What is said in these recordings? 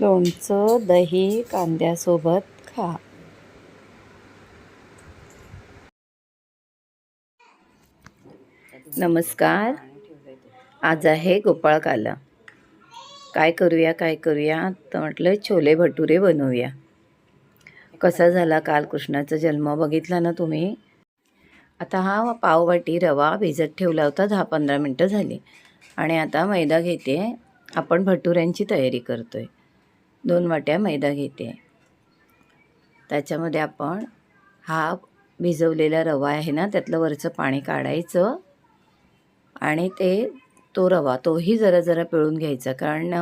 लोणचं दही कांद्यासोबत खा. नमस्कार. आज आहे गोपाळकाला. काय करूया काय करूया? तर म्हटलं छोले भटुरे बनवूया. कसा झाला काल कृष्णाचा जन्म? बघितला ना तुम्ही? आता हा पाववाटी रवा भिजत ठेवला होता दहा पंधरा मिनटं झाली. आणि आता मैदा घेते. आपण भटुऱ्यांची तयारी करतो आहे दोन वाट्या मैदा घेते. त्याच्यामध्ये आपण हा भिजवलेला रवा आहे ना त्यातलं वरचं पाणी काढायचं आणि ते तो रवा तोही जरा जरा पिळून घ्यायचा कारण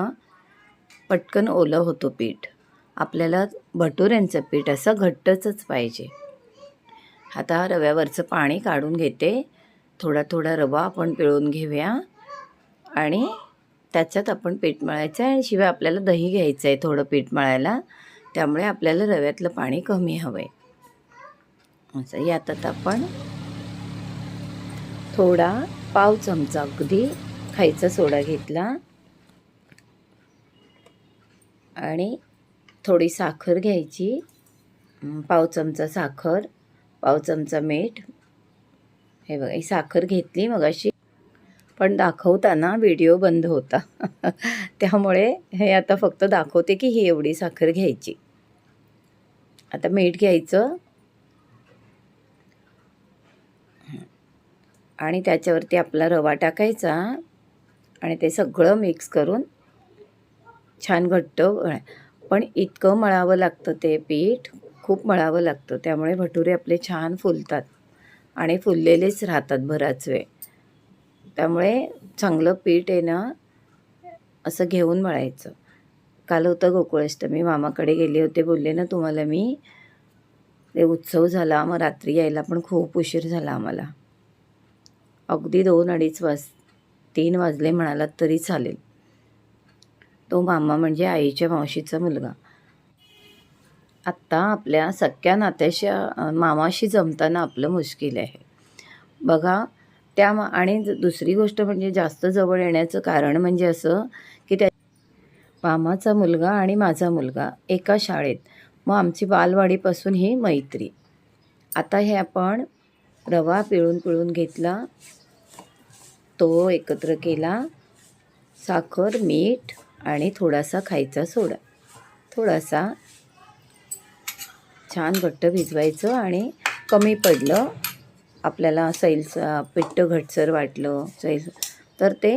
पटकन ओलं होतो पीठ. आपल्याला भटुऱ्यांचं पीठ असं घट्टचंच पाहिजे. आता रव्यावरचं पाणी काढून घेते. थोडा थोडा रवा आपण पिळून घेऊया आणि त्याच्यात आपण पीठ मळायचं आहे आणि शिवाय आपल्याला दही घ्यायचं आहे थोडं पीठ मळायला. त्यामुळे आपल्याला रव्यातलं पाणी कमी हवं आहे असं यातात आपण थोडा पाव चमचा अगदी खायचा सोडा घेतला. आणि थोडी साखर घ्यायची. पाव चमचा साखर पाव चमचा मीठ. हे बघा ही साखर घेतली मग अशी पण दाखवताना व्हिडिओ बंद होता. त्यामुळे हे आता फक्त दाखवते की ही एवढी साखर घ्यायची. आता मीठ घ्यायचं. आणि त्याच्यावरती आपला रवा टाकायचा. आणि ते सगळं मिक्स करून छान घट्ट पण इतकं मळावं लागतं ते पीठ. खूप मळावं लागतं. त्यामुळे भटुरे आपले छान फुलतात. आणि फुललेलेच राहतात बराच वेळ. त्यामुळे चांगलं पीठ आहे ना असं घेऊन मळायचं काल होतं गोकुळाष्टमी मामाकडे गेले होते बोलले ना तुम्हाला मी ते उत्सव झाला मग रात्री यायला पण खूप उशीर झाला आम्हाला. अगदी दोन अडीच वाज तीन वाजले म्हणालात तरी चालेल. तो मामा म्हणजे आईच्या मावशीचा मुलगा. आत्ता आपल्या सख्या नात्याच्या मामाशी जमताना आपलं मुश्किल आहे. बघा त्या आणि ज- दुसरी गोष्ट म्हणजे जास्त जवळ येण्याचं कारण म्हणजे असं की त्या मामाचा मुलगा आणि माझा मुलगा एका शाळेत. मग आमची बालवाडीपासून ही मैत्री. आता हे आपण रवा पिळून पिळून घेतला. तो एकत्र केला. साखर मीठ आणि थोडासा खायचा सोडा. थोडासा छान घट्ट भिजवायचं आणि कमी पडलं. आपल्याला सैलचं पिट्ट घटसर वाटलं सैल तर ते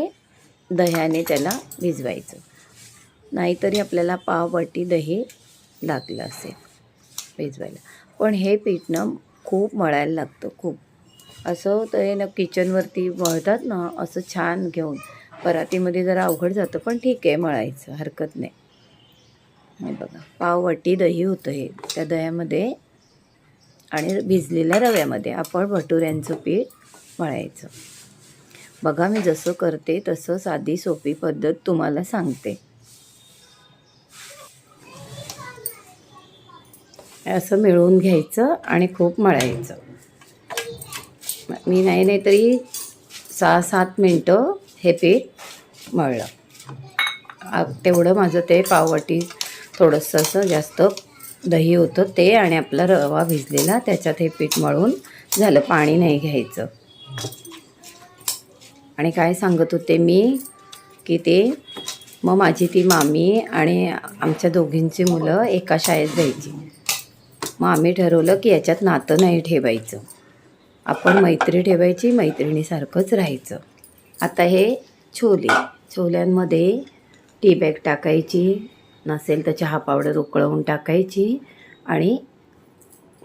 दह्याने त्याला भिजवायचं. नाहीतरी आपल्याला पाववाटी दही लागलं असेल भिजवायला. पण हे पीठ ना खूप मळायला लागतं खूप. असं ते ना किचनवरती मळतात ना असं छान घेऊन. परातीमध्ये जरा अवघड जातं पण ठीक आहे मळायचं हरकत नाही. बघा पाववाटी दही होतं हे. त्या दह्यामध्ये आणि भिजलेल्या रव्यामध्ये आपण भटुऱ्यांचं पीठ मळायचं. बघा मी जसं करते तसं साधी सोपी पद्धत तुम्हाला सांगते. असं मिळवून घ्यायचं आणि खूप मळायचं. मी नाही नाही तरी सहा सात मिनटं हे पीठ मळलं. तेवढं माझं ते पाववाटी थोडंसं असं जास्त दही होतं ते आणि आपला रवा भिजलेला त्याच्यात हे पीठ मळून झालं पाणी नाही घ्यायचं. आणि काय सांगत होते मी की ते मग माझी ती मामी आणि आमच्या दोघींची मुलं एका शाळेत जायची. मग आम्ही ठरवलं की याच्यात नातं नाही ठेवायचं. आपण मैत्री ठेवायची मैत्रिणीसारखंच राहायचं. आता हे छोले छोल्यांमध्ये टी बॅग टाकायची नसेल तर चहा पावडर उकळवून टाकायची आणि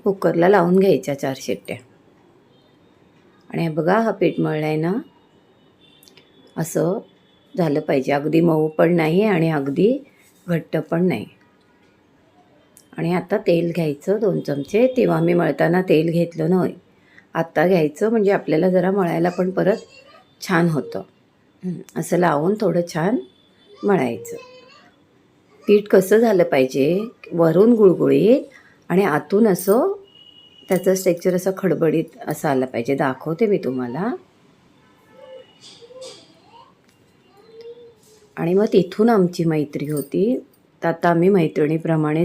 कुकरला लावून घ्यायच्या चार शिट्ट्या. आणि बघा हा पीठ मळलं आहे ना असं झालं पाहिजे. अगदी मऊ पण नाही आणि अगदी घट्ट पण नाही. आणि आता तेल घ्यायचं दोन चमचे. तेव्हा मी मळताना तेल घेतलं नाही. आत्ता घ्यायचं म्हणजे आपल्याला जरा मळायला पण परत छान होतं. असं लावून थोडं छान मळायचं. पीठ कसं झालं पाहिजे वरून गुळगुळीत आणि आतून असं त्याचं स्ट्रेक्चर असं खडबडीत असं आलं पाहिजे. दाखवते मी तुम्हाला. आणि मग तिथून आमची मैत्री होती. तर आता आम्ही मैत्रिणीप्रमाणे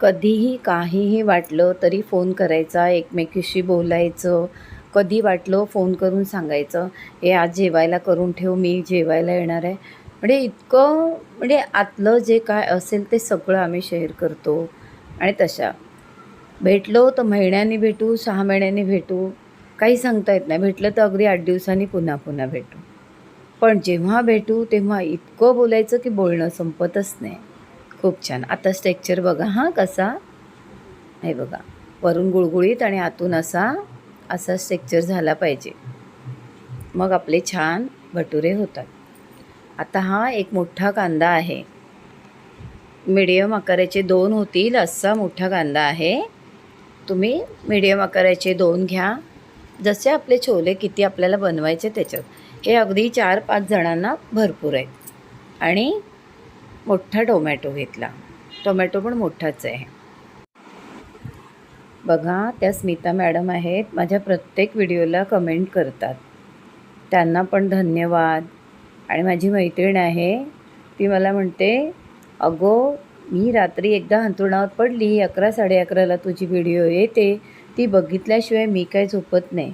कधीही काहीही वाटलं तरी फोन करायचा एकमेकीशी बोलायचं कधी वाटलं फोन करून सांगायचं हे आज जेवायला करून ठेव मी जेवायला येणार आहे. म्हणजे इतकं म्हणजे आतलं जे काय असेल ते सगळं आम्ही शेअर करतो आणि तशा. भेटलो तर महिन्यानी भेटू सहा महिन्यांनी भेटू काही सांगता येत नाही. भेटलं तर अगदी आठ दिवसांनी पुन्हा पुन्हा भेटू. पण जेव्हा भेटू तेव्हा इतकं बोलायचं की बोलणं संपतच नाही. खूप छान. आता स्ट्रेक्चर बघा हां कसा? हे बघा. वरून गुळगुळीत आणि आतून असा असा स्ट्रेक्चर झाला पाहिजे. मग आपले छान भटुरे होतात. आता हा एक मोठा कांदा आहे. मीडियम आकाराचे दोन होतील असा मोठा कांदा आहे. तुम्ही मीडियम आकाराचे दोन घ्या. जसे आपले छोले किती आपल्याला बनवायचे त्याच्यात. हे अगदी चार पाच जणांना भरपूर आहेत आणि मोठा टोमॅटो घेतला. टोमॅटो पण मोठाच आहे. बघा त्या स्मिता मॅडम आहेत. माझ्या प्रत्येक व्हिडिओला कमेंट करतात. त्यांना पण धन्यवाद. आणि माझी मैत्रीण आहे ती मला म्हणते अगो मी रात्री एकदा अंथरुणावर पडली अकरा साडे अकराला तुझी व्हिडिओ येते ती बघितल्याशिवाय मी काय झोपत नाही.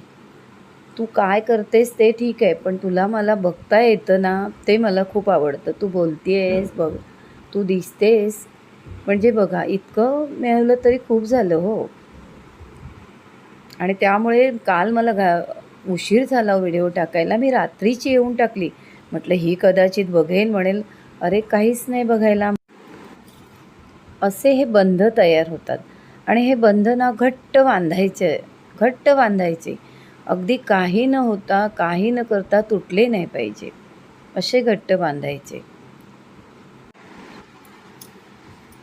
तू काय करतेस ते ठीक आहे पण तुला मला बघता येतं ना ते मला खूप आवडतं. तू बोलतेस बघ तू दिसतेस. म्हणजे बघा इतकं मिळवलं तरी खूप झालं हो. आणि त्यामुळे काल मला घा उशीर झाला हो व्हिडिओ टाकायला. मी रात्रीची येऊन टाकली. म्हटलं ही कदाचित बघेल म्हणेल अरे काहीच नाही बघायला. असे हे बंध तयार होतात. आणि हे बंध ना घट्ट बांधायचे घट्ट बांधायचे. अगदी काही न होता काही न करता तुटले नाही पाहिजे. असे घट्ट बांधायचे.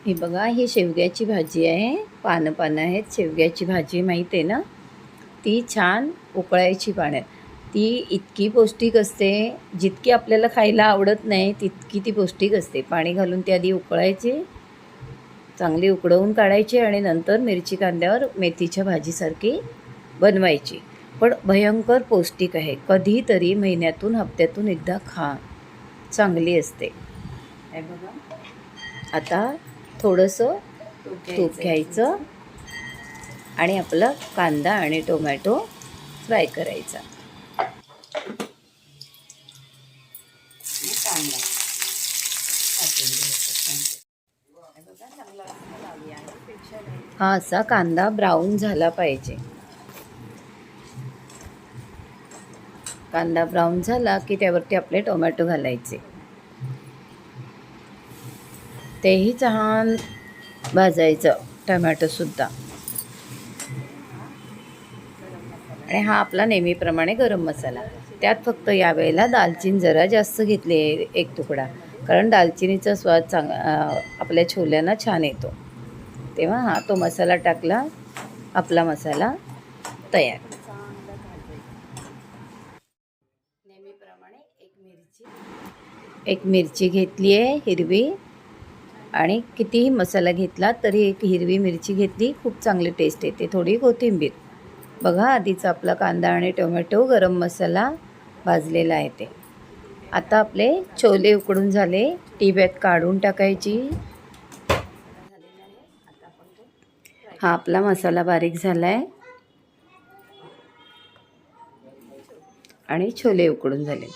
हे बघा ही शेवग्याची भाजी आहे. पानं पानं आहेत. शेवग्याची भाजी माहीत आहे ना? ती छान उकळायची पाण्यात. ती इतकी पौष्टिक असते जितकी आपल्याला खायला आवडत नाही तितकी ती पौष्टिक असते. पाणी घालून ती आधी उकळायची चांगली उकडवून काढायची आणि नंतर मिरची कांद्यावर मेथीच्या भाजीसारखी बनवायची. पण भयंकर पौष्टिक आहे. कधीतरी महिन्यातून हप्त्यातून एकदा खा. चांगली असते. बघा. आता थोडंसं तूप घ्यायचं आणि आपलं कांदा आणि टोमॅटो फ्राय करायचा. हा असा कांदा ब्राऊन झाला पाहिजे. कांदा ब्राऊन झाला की त्यावरती आपले टोमॅटो घालायचे. तेही छान भाजायचं टमॅटोसुद्धा आणि हा आपला नेहमीप्रमाणे गरम मसाला. त्यात फक्त यावेळेला दालचिनी जरा जास्त घेतली आहे एक तुकडा. कारण दालचिनीचा स्वाद चांग आपल्या छोल्यांना छान येतो. तेव्हा हा तो मसाला टाकला आपला मसाला तयार. नेहमीप्रमाणे एक मिरची एक मिरची घेतली आहे हिरवी. आणि कितीही मसाला घेतला तरी एक हिरवी मिरची घेतली खूप चांगली टेस्ट येते. थोडी कोथिंबीर. बघा आधीचा आपला कांदा आणि टोमॅटो गरम मसाला भाजलेला आहे ते. आता आपले छोले उकडून झाले. टी बॅग काढून टाकायची. हा आपला मसाला बारीक झाला आहे आणि छोले उकडून झाले.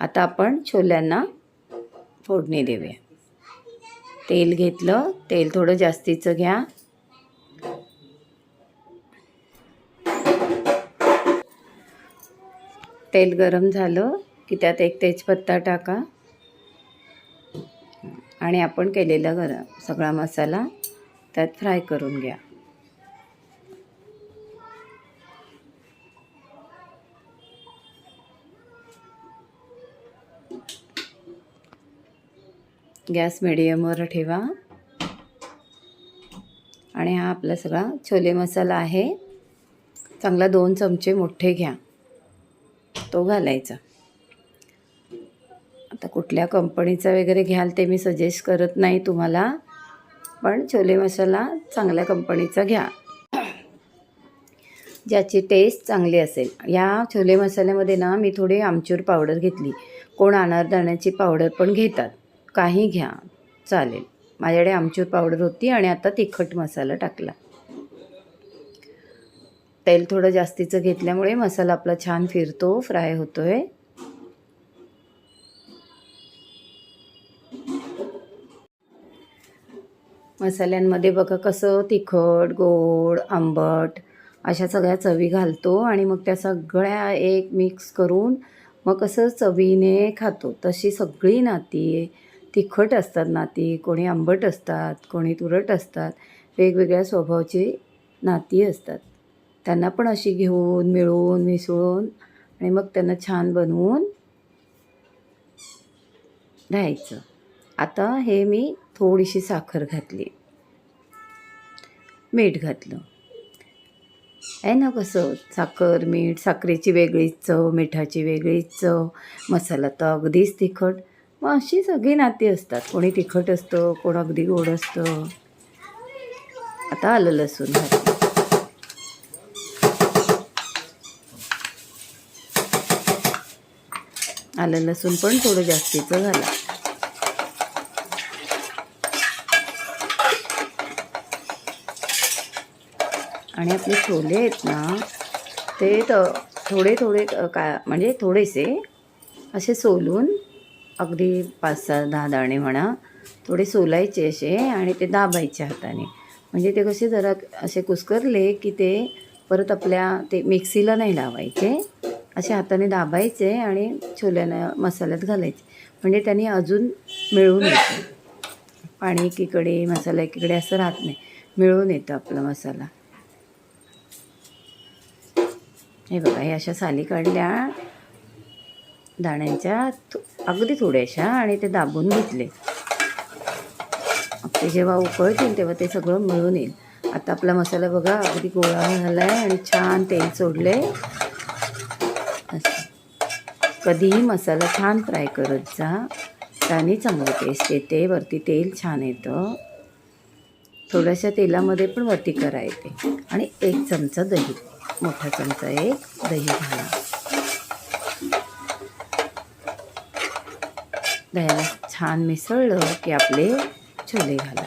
आता आपण छोल्यांना फोडणी देऊया. तेल घेतलं तेल थोडं जास्तीचं घ्या. तेल गरम झालं की त्यात एक तेजपत्ता टाका. आणि आपण केलेला गरम सगळा मसाला त्यात फ्राय करून घ्या. गॅस मिडियमवर ठेवा. आणि हा आपला सगळा छोले मसाला आहे. चांगला दोन चमचे मोठे घ्या. तो घालायचा. आता कुठल्या कंपनीचा वगैरे घ्याल ते मी सजेस्ट करत नाही तुम्हाला. पण छोले मसाला चांगल्या कंपनीचा घ्या. ज्याची टेस्ट चांगली असेल. या छोले मसाल्यामध्ये ना मी थोडी आमचूर पावडर घेतली. कोण अनारदाण्याची पावडर पण घेतात. काही घ्या. चालेल. माझ्याकडे आमचूर पावडर होती आणि आता तिखट मसाला टाकला. तेल थोडं जास्तीचं घेतल्यामुळे मसाला आपला छान फिरतो फ्राय होतो आहे मसाल्यांमध्ये बघा कसं तिखट गोड आंबट अशा सगळ्या चवी घालतो आणि मग त्या सगळ्या एक मिक्स करून मग कसं चवीने खातो. तशी सगळी नाती तिखट असतात नाती कोणी आंबट असतात कोणी तुरट असतात वेगवेगळ्या स्वभावाची नाती असतात. त्यांना पण अशी घेऊन मिळून मिसळून आणि मग त्यांना छान बनवून राहायचं. आता हे मी थोडीशी साखर घातली. मीठ घातलं. आहे ना कसं? साखर मीठ साखरेची वेगळीच चव मिठाची वेगळीच चव मसाला तर अगदीच तिखट. मग अशी सगळी नाती असतात. कोणी तिखट असतं कोण अगदी गोड असतं. आता आलं लसूण घातलं आलं लसूण पण थोडं जास्तीचं झालं. आणि आपले छोले आहेत ना ते त थोडे थोडे का म्हणजे थोडेसे असे सोलून अगदी पाच सहा दहा दाणे म्हणा थोडे सोलायचे असे आणि ते दाबायचे हाताने. म्हणजे ते कसे जरा असे कुस्करले की ते परत आपल्या ते मिक्सीला नाही लावायचे. असे हाताने दाबायचे आणि छोल्यानं मसाल्यात घालायचे. म्हणजे त्यांनी अजून मिळून येतं. पाणी एकीकडे मसाला एकीकडे असं राहत नाही. मिळून येतं आपला मसाला. हे बघा हे अशा साली काढल्या. दाण्यांच्या अगदी थोड्याशा आणि ते दाबून घेतले. ते जेव्हा उकळतील तेव्हा ते सगळं मिळून येईल. आता आपला मसाला बघा अगदी गोळा झाला आहे आणि छान तेल सोडले कधीही मसाला छान फ्राय करत जा. त्याने चांगलं टेस्ट येते वरती तेल छान येतं. थोड्याशा तेलामध्ये पण वरती करा येते. आणि एक चमचा दही. मोठा चमचा एक दही घाला. दह्याला छान मिसळलं की आपले छोले घाला.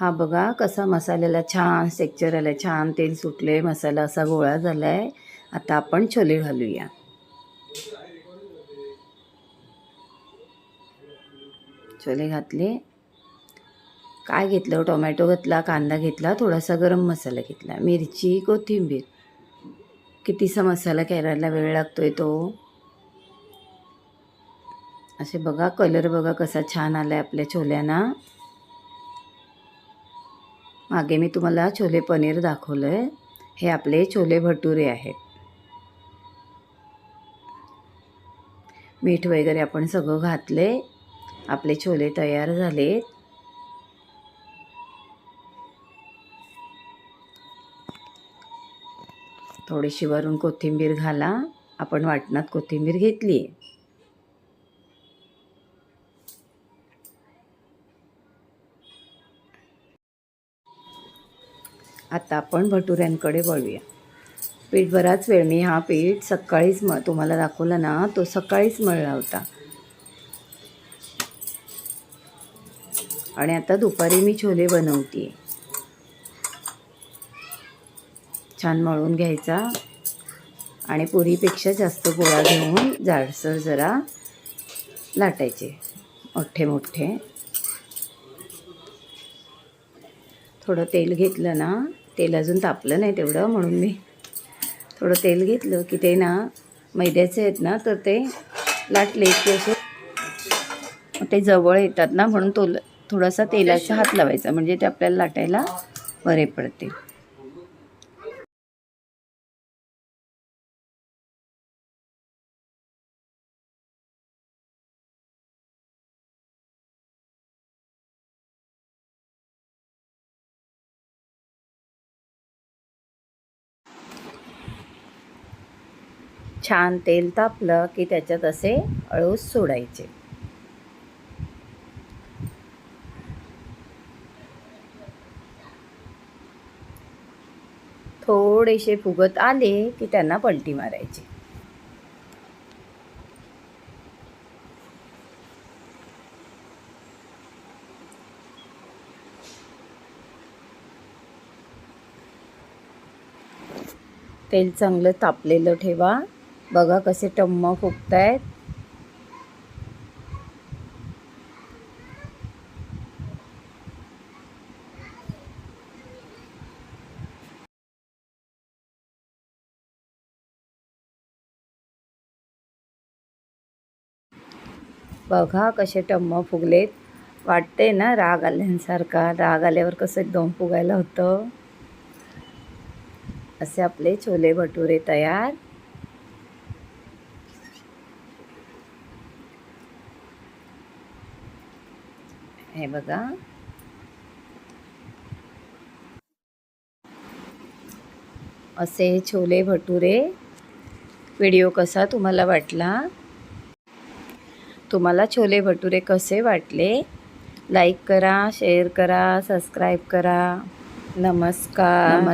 हा बघा कसा मसाल्याला छान टेक्चर आलं छान तेल सुटले मसाला असा गोळा झाला आहे आता आपण छोले घालूया. छोले घातले. काय घेतलं? टोमॅटो घेतला कांदा घेतला थोडासा गरम मसाला घेतला. मिरची कोथिंबीर. कितीसा मसाला करायला वेळ लागतो आहे तो? असे बघा कलर बघा कसा छान आला आहे आपल्या छोल्यांना. मागे मी तुम्हाला छोले पनीर दाखवलं आहे हे आपले छोले भटुरे आहेत. मीठ वगैरे आपण सगळं घातले आपले छोले तयार झालेत. थोडीशी वरून कोथिंबीर घाला. आपण वाटणात कोथिंबीर घेतली आहे आता आपण भटुऱ्यांकडे वळूया. पीठ बराच वेळ मी हा पीठ सकाळीच म तुम्हाला दाखवला ना तो सकाळीच मळला होता. आणि आता दुपारी मी छोले बनवते छान मळून घ्यायचा. आणि पुरीपेक्षा जास्त गोळा घेऊन जाडसर जरा लाटायचे. मोठे मोठे. थोडं तेल घेतलं ना तेल अजून तापलं नाही तेवढं म्हणून मी थोडं तेल घेतलं की ते ना मैद्याचे आहेत ना तर ते लाटले की असे ते जवळ येतात ना म्हणून तो थोडासा तेलाचा हात लावायचा. म्हणजे ते आपल्याला लाटायला बरे पडते छान तेल तापलं की त्याच्यात असे अळूस सोडायचे. थोडेसे फुगत आले की त्यांना पलटी मारायची. तेल चांगलं तापलेलं ठेवा. बघा कसे टम्म फुगत आहेत बघा कसे टम्म फुगलेत. वाटते ना राग आल्यांसारखा. राग आल्यावर कसं एकदम फुगायला होतं. असे आपले छोले भटुरे तयार. आहे बघा. असे छोले भटुरे. व्हिडिओ कसा तुम्हाला वाटला? तुम्हाला छोले भटुरे कसे वाटले? लाईक करा शेअर करा सबस्क्राईब करा. नमस्कार. नमस्कार